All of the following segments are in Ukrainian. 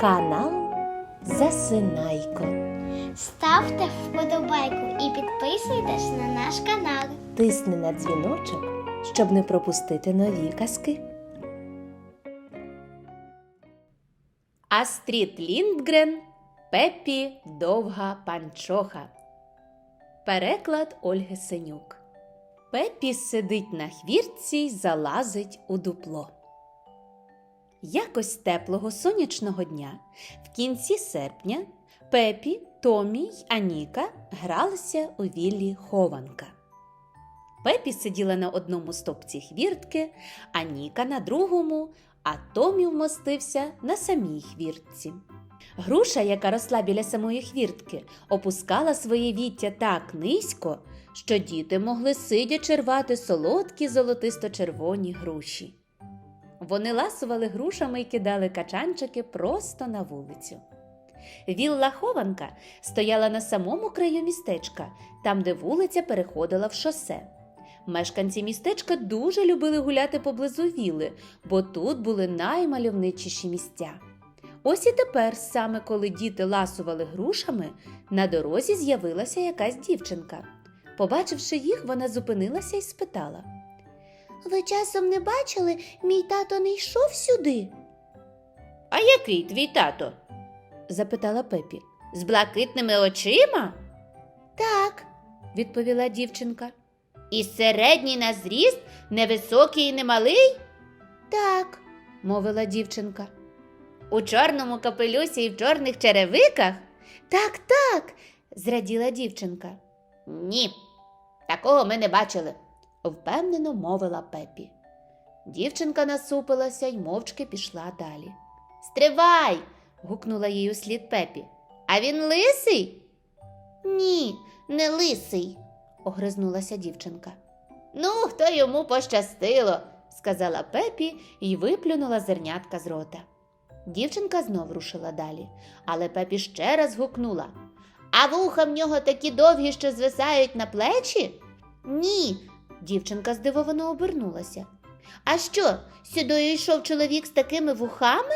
Канал Засинайко. Ставте вподобайку і підписуйтесь на наш канал. Тисни на дзвіночок, щоб не пропустити нові казки. Астрід Ліндгрен Пеппі Довга Панчоха. Переклад Ольги Синюк. Пеппі сидить на хвіртці й залазить у дупло. Якось теплого сонячного дня в кінці серпня Пепі, Томі й Аніка гралися у віллі хованка. Пепі сиділа на одному стопці хвіртки, Аніка на другому, а Томі вмостився на самій хвіртці. Груша, яка росла біля самої хвіртки, опускала своє віття так низько, що діти могли сидячи рвати солодкі золотисто-червоні груші. Вони ласували грушами і кидали качанчики просто на вулицю. Вілла хованка стояла на самому краю містечка, там, де вулиця переходила в шосе. Мешканці містечка дуже любили гуляти поблизу віли, бо тут були наймальовничіші місця. Ось і тепер, саме коли діти ласували грушами, на дорозі з'явилася якась дівчинка. Побачивши їх, вона зупинилася і спитала: Ви часом не бачили, мій тато не йшов сюди? А який твій тато? запитала Пепі. З блакитними очима? Так, відповіла дівчинка. І середній на зріст, невисокий і немалий? Так, мовила дівчинка. У чорному капелюсі і в чорних черевиках? Так, так, зраділа дівчинка. Ні, такого ми не бачили, впевнено мовила Пепі. Дівчинка насупилася й мовчки пішла далі. Стривай. гукнула їй услід Пепі. А він лисий? Ні, не лисий, огризнулася дівчинка. Ну, хто йому пощастило, сказала Пепі і виплюнула зернятка з рота. Дівчинка знов рушила далі, але Пепі ще раз гукнула. А вуха в нього такі довгі, що звисають на плечі? Ні, дівчинка здивовано обернулася. А що, сюди йшов чоловік з такими вухами?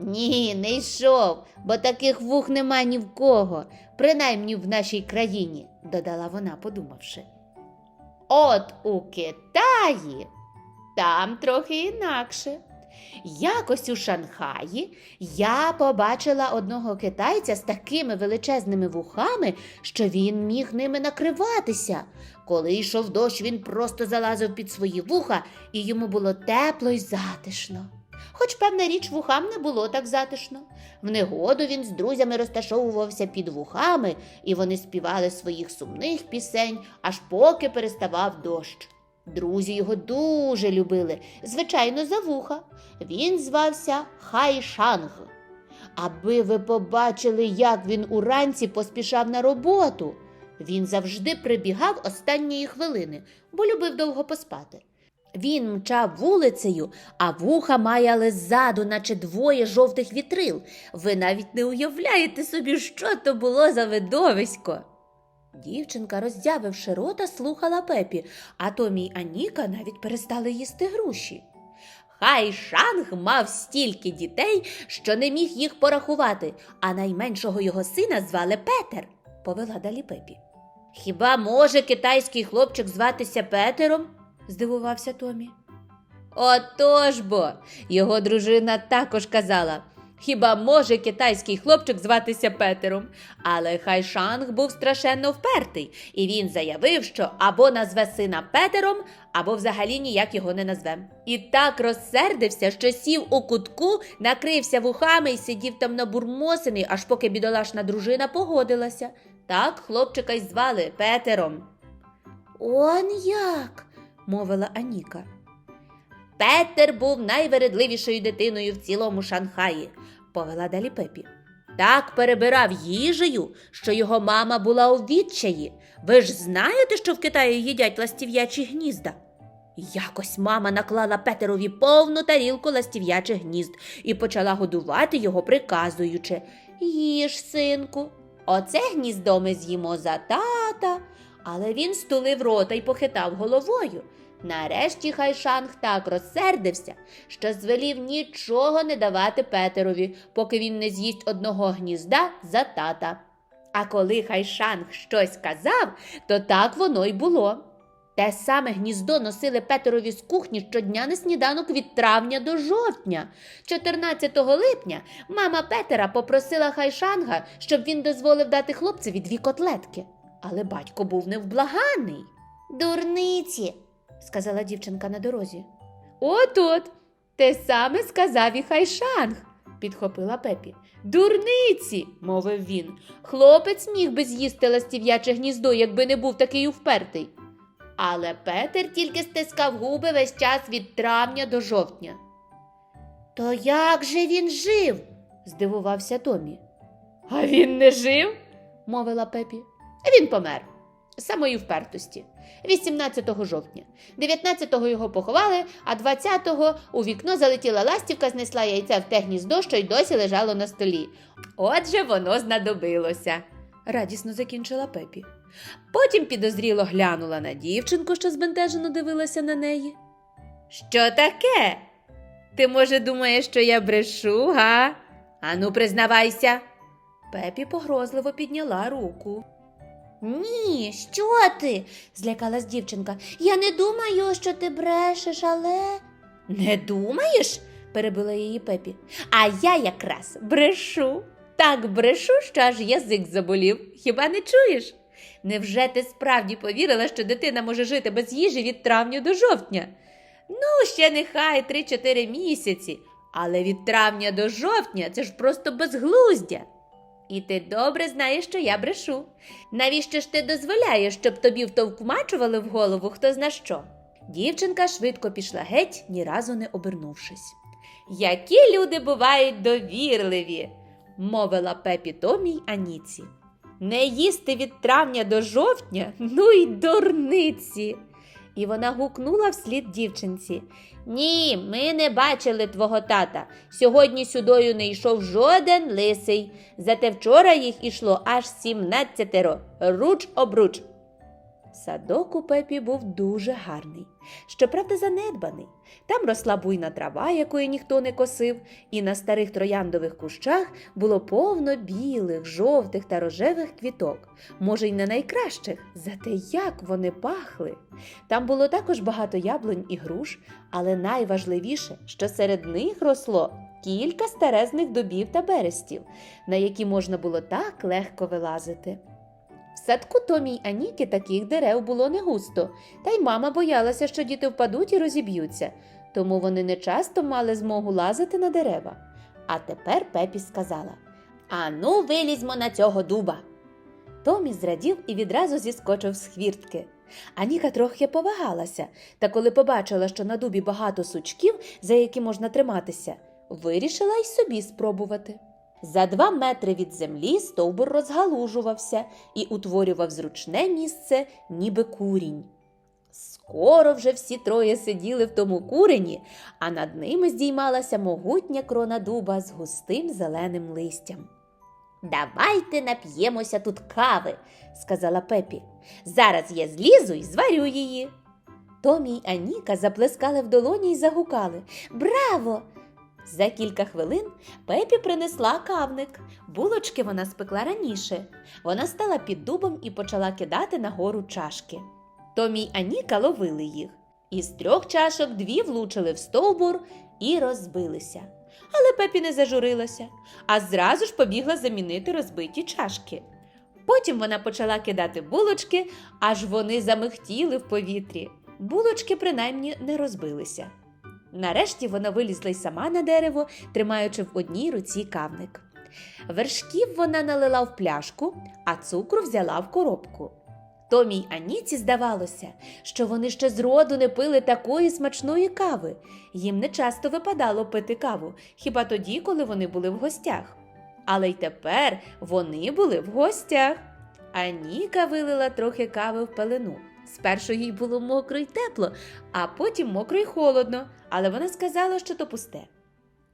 Ні, не йшов, бо таких вух нема ні в кого, принаймні в нашій країні, додала вона, подумавши. От у Китаї там трохи інакше. Якось у Шанхаї я побачила одного китайця з такими величезними вухами, що він міг ними накриватися. Коли йшов дощ, він просто залазив під свої вуха, і йому було тепло й затишно. Хоч, певна річ, вухам не було так затишно. В негоду він з друзями розташовувався під вухами, і вони співали своїх сумних пісень, аж поки переставав дощ. Друзі його дуже любили, звичайно, за вуха. Він звався Хайшанг. Аби ви побачили, як він уранці поспішав на роботу. Він завжди прибігав останньої хвилини, бо любив довго поспати. Він мчав вулицею, а вуха маяли ззаду, наче двоє жовтих вітрил. Ви навіть не уявляєте собі, що то було за видовисько. Дівчинка, роздявивши рота, слухала пепі, а Томі й Аніка навіть перестали їсти груші. Хай Шанг мав стільки дітей, що не міг їх порахувати, а найменшого його сина звали Петер, повела далі пепі. Хіба може китайський хлопчик зватися Петером? здивувався Томі. Отож бо, його дружина також казала. Хіба може китайський хлопчик зватися Петером? Але Хайшанг був страшенно впертий, і він заявив, що або назве сина Петером, або взагалі ніяк його не назве. І так розсердився, що сів у кутку, накрився вухами і сидів там набурмосений, аж поки бідолашна дружина погодилася. Так хлопчика й звали Петером. Он як? мовила Аніка. Петер був найвередливішою дитиною в цілому Шанхаї, повела далі Пепі. Так перебирав їжею, що його мама була у відчаї. Ви ж знаєте, що в Китаї їдять ластів'ячі гнізда? Якось мама наклала Петерові повну тарілку ластів'ячих гнізд і почала годувати його, приказуючи Їж, синку, оце гніздо ми з'їмо за тата. Але він стулив рота й похитав головою. Нарешті Хайшанг так розсердився, що звелів нічого не давати Петерові, поки він не з'їсть одного гнізда за тата. А коли Хайшанг щось казав, то так воно й було. Те саме гніздо носили Петерові з кухні щодня на сніданок від травня до жовтня. 14 липня мама Петера попросила Хайшанга, щоб він дозволив дати хлопцеві дві котлетки. Але батько був невблаганий. Дурниці, сказала дівчинка на дорозі. От от, те саме сказав і Хайшанг, підхопила Пепі. Дурниці, мовив він. Хлопець міг би з'їсти ластів'яче гніздо, якби не був такий впертий. Але Петер тільки стискав губи весь час від травня до жовтня. То як же він жив? здивувався Томі. А він не жив, мовила Пепі. Він помер з самої впертості. 18 жовтня. 19-го його поховали, а 20-го у вікно залетіла ластівка, знесла яйце в те гніздо, що й досі лежало на столі. Отже, воно знадобилося, радісно закінчила Пепі. Потім підозріло глянула на дівчинку, що збентежено дивилася на неї. Що таке? Ти, може, думаєш, що я брешу, га? Ану, признавайся. Пепі погрозливо підняла руку. Ні, що ти? злякалась дівчинка. Я не думаю, що ти брешеш, але. Не думаєш? перебила її Пепі. А я якраз брешу. Так брешу, що аж язик заболів. Хіба не чуєш? Невже ти справді повірила, що дитина може жити без їжі від травня до жовтня? Ну, ще нехай 3-4 місяці, але від травня до жовтня це ж просто безглуздя. І ти добре знаєш, що я брешу. Навіщо ж ти дозволяєш, щоб тобі втовкмачували в голову хто зна що? Дівчинка швидко пішла геть, ні разу не обернувшись. Які люди бувають довірливі, мовила Пепі Томі й Аніці. Не їсти від травня до жовтня, ну й дурниці. І вона гукнула вслід дівчинці. Ні, ми не бачили твого тата. Сьогодні сюдою не йшов жоден лисий. Зате вчора їх ішло аж сімнадцятеро, руч обруч. Садок у Пепі був дуже гарний, щоправда, занедбаний. Там росла буйна трава, якої ніхто не косив, і на старих трояндових кущах було повно білих, жовтих та рожевих квіток, може, й не найкращих, зате як вони пахли. Там було також багато яблунь і груш, але найважливіше, що серед них росло кілька старезних дубів та берестів, на які можна було так легко вилазити. Садку Томі й Аніки таких дерев було не густо, та й мама боялася, що діти впадуть і розіб'ються, тому вони не часто мали змогу лазити на дерева. А тепер Пепі сказала Ану, вилізьмо на цього дуба. Томі зрадів і відразу зіскочив з хвіртки. Аніка трохи повагалася, та коли побачила, що на дубі багато сучків, за які можна триматися, вирішила й собі спробувати. За два метри від землі стовбур розгалужувався і утворював зручне місце, ніби курінь. Скоро вже всі троє сиділи в тому курені, а над ними здіймалася могутня крона дуба з густим зеленим листям. Давайте нап'ємося тут кави, сказала Пепі. Зараз я злізу і зварю її. Томі й Аніка заплескали в долоні й загукали Браво! За кілька хвилин Пепі принесла кавник. Булочки вона спекла раніше. Вона стала під дубом і почала кидати нагору чашки. Томі й Аніка ловили їх. Із трьох чашок дві влучили в стовбур і розбилися. Але Пепі не зажурилася, а зразу ж побігла замінити розбиті чашки. Потім вона почала кидати булочки, аж вони замихтіли в повітрі. Булочки принаймні не розбилися. Нарешті вона вилізла й сама на дерево, тримаючи в одній руці кавник. Вершків вона налила в пляшку, а цукру взяла в коробку. Томі й Аніці здавалося, що вони ще зроду не пили такої смачної кави. Їм не часто випадало пити каву, хіба тоді, коли вони були в гостях. Але й тепер вони були в гостях. Аніка вилила трохи кави в пелену. Спершу їй було мокро й тепло, а потім мокро й холодно, але вона сказала, що то пусте.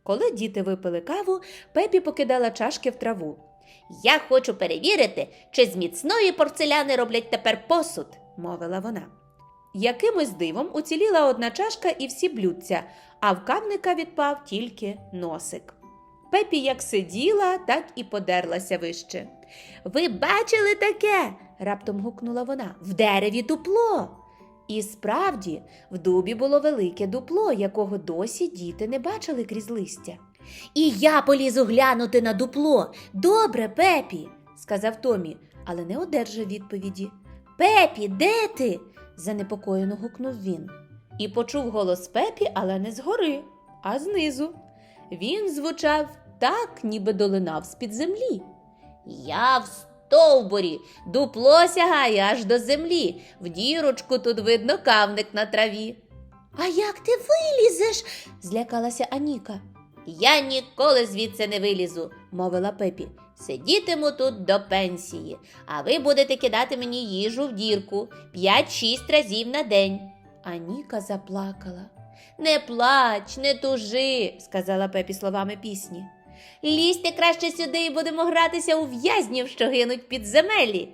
Коли діти випили каву, Пепі покидала чашки в траву. Я хочу перевірити, чи з міцної порцеляни роблять тепер посуд, мовила вона. Якимось дивом уціліла одна чашка і всі блюдця, а в кавника відпав тільки носик. Пепі як сиділа, так і подерлася вище. Ви бачили таке? Раптом гукнула вона. В дереві дупло. І справді, в дубі було велике дупло, якого досі діти не бачили крізь листя. І я полізу глянути на дупло. Добре, Пепі, сказав Томі, але не одержав відповіді. Пепі, де ти? занепокоєно гукнув він. І почув голос Пепі, але не згори, а знизу. Він звучав так, ніби долинав з-під землі. Я в стовбурі, дупло сягає аж до землі, в дірочку тут видно кавник на траві. А як ти вилізеш? злякалася Аніка. Я ніколи звідси не вилізу, мовила Пепі. Сидітиму тут до пенсії, а ви будете кидати мені їжу в дірку п'ять-шість разів на день. Аніка заплакала. Не плач, не тужи, сказала Пепі словами пісні. Лізьте краще сюди і будемо гратися у в'язнів, що гинуть під земелі.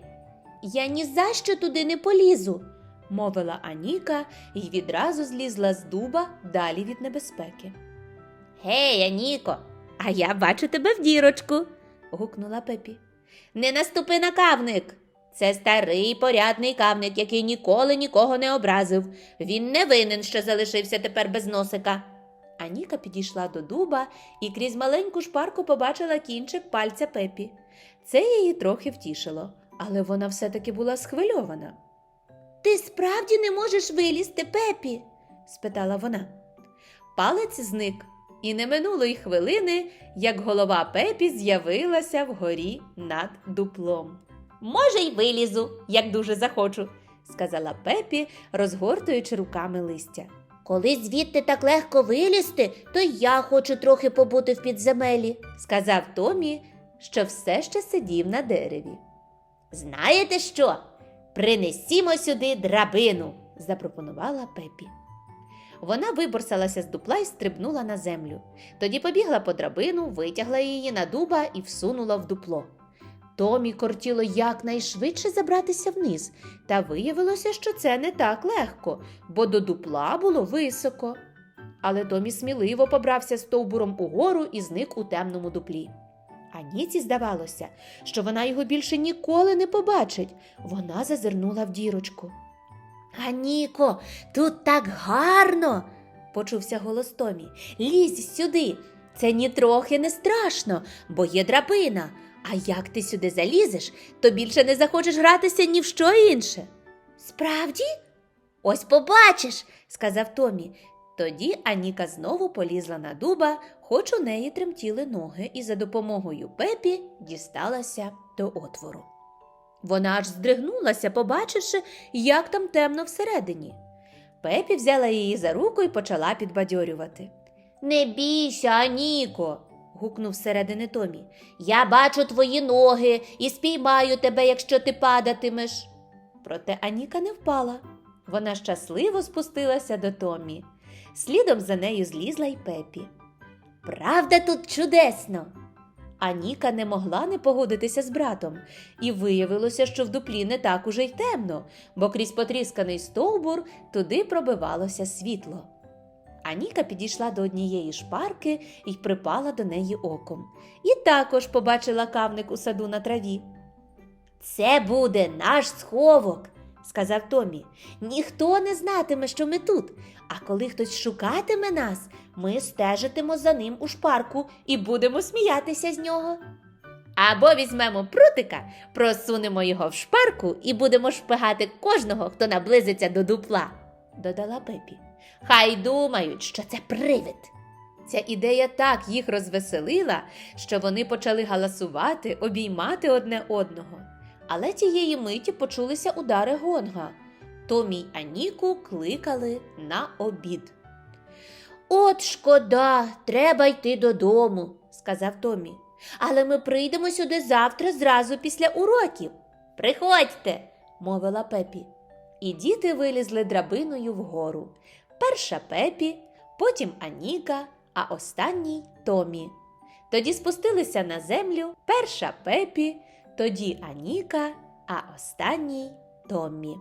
Я ні за що туди не полізу, мовила Аніка і відразу злізла з дуба далі від небезпеки. Гей, Аніко, а я бачу тебе в дірочку, гукнула Пепі. Не наступи на кавник. Це старий порядний кавник, який ніколи нікого не образив. Він не винен, що залишився тепер без носика. Аніка підійшла до дуба і крізь маленьку шпарку побачила кінчик пальця Пепі. Це її трохи втішило, але вона все-таки була схвильована. Ти справді не можеш вилізти, Пепі? спитала вона. Палець зник, і не минуло й хвилини, як голова Пепі з'явилася вгорі над дуплом. Може, й вилізу, як дуже захочу, сказала Пепі, розгортуючи руками листя. Коли звідти так легко вилізти, то я хочу трохи побути в підземелі, сказав Томі, що все ще сидів на дереві. Знаєте що? Принесімо сюди драбину, запропонувала Пепі. Вона виборсалася з дупла і стрибнула на землю. Тоді побігла по драбину, витягла її на дуба і всунула в дупло. Томі кортіло якнайшвидше забратися вниз, та виявилося, що це не так легко, бо до дупла було високо. Але Томі сміливо побрався стовбуром угору і зник у темному дуплі. Аніці здавалося, що вона його більше ніколи не побачить. Вона зазирнула в дірочку. Аніко, тут так гарно, почувся голос Томі. Лізь сюди. Це нітрохи не страшно, бо є драбина. А як ти сюди залізеш, то більше не захочеш гратися ні в що інше. Справді? Ось побачиш, сказав Томі. Тоді Аніка знову полізла на дуба, хоч у неї тремтіли ноги, і за допомогою Пепі дісталася до отвору. Вона аж здригнулася, побачивши, як там темно всередині. Пепі взяла її за руку і почала підбадьорювати. Не бійся, Аніко, гукнув зсередини Томі. Я бачу твої ноги і спіймаю тебе, якщо ти падатимеш. Проте Аніка не впала. Вона щасливо спустилася до Томі. Слідом за нею злізла й Пепі. Правда, тут чудесно. Аніка не могла не погодитися з братом, і виявилося, що в дуплі не так уже й темно, бо крізь потрісканий стовбур туди пробивалося світло. Аніка підійшла до однієї шпарки і припала до неї оком. І також побачила кавник у саду на траві. Це буде наш сховок, сказав Томі. Ніхто не знатиме, що ми тут. А коли хтось шукатиме нас, ми стежитимо за ним у шпарку і будемо сміятися з нього. Або візьмемо прутика, просунемо його в шпарку і будемо шпигати кожного, хто наблизиться до дупла, додала Пепі. Хай думають, що це привид. Ця ідея так їх розвеселила, що вони почали галасувати, обіймати одне одного. Але тієї миті почулися удари гонга. Томі й Аніку кликали на обід. От шкода, треба йти додому, сказав Томі. Але ми прийдемо сюди завтра зразу після уроків. Приходьте, мовила Пепі. І діти вилізли драбиною вгору. Перша Пепі, потім Аніка, а останній Томі. Тоді спустилися на землю перша Пепі, тоді Аніка, а останній Томмі.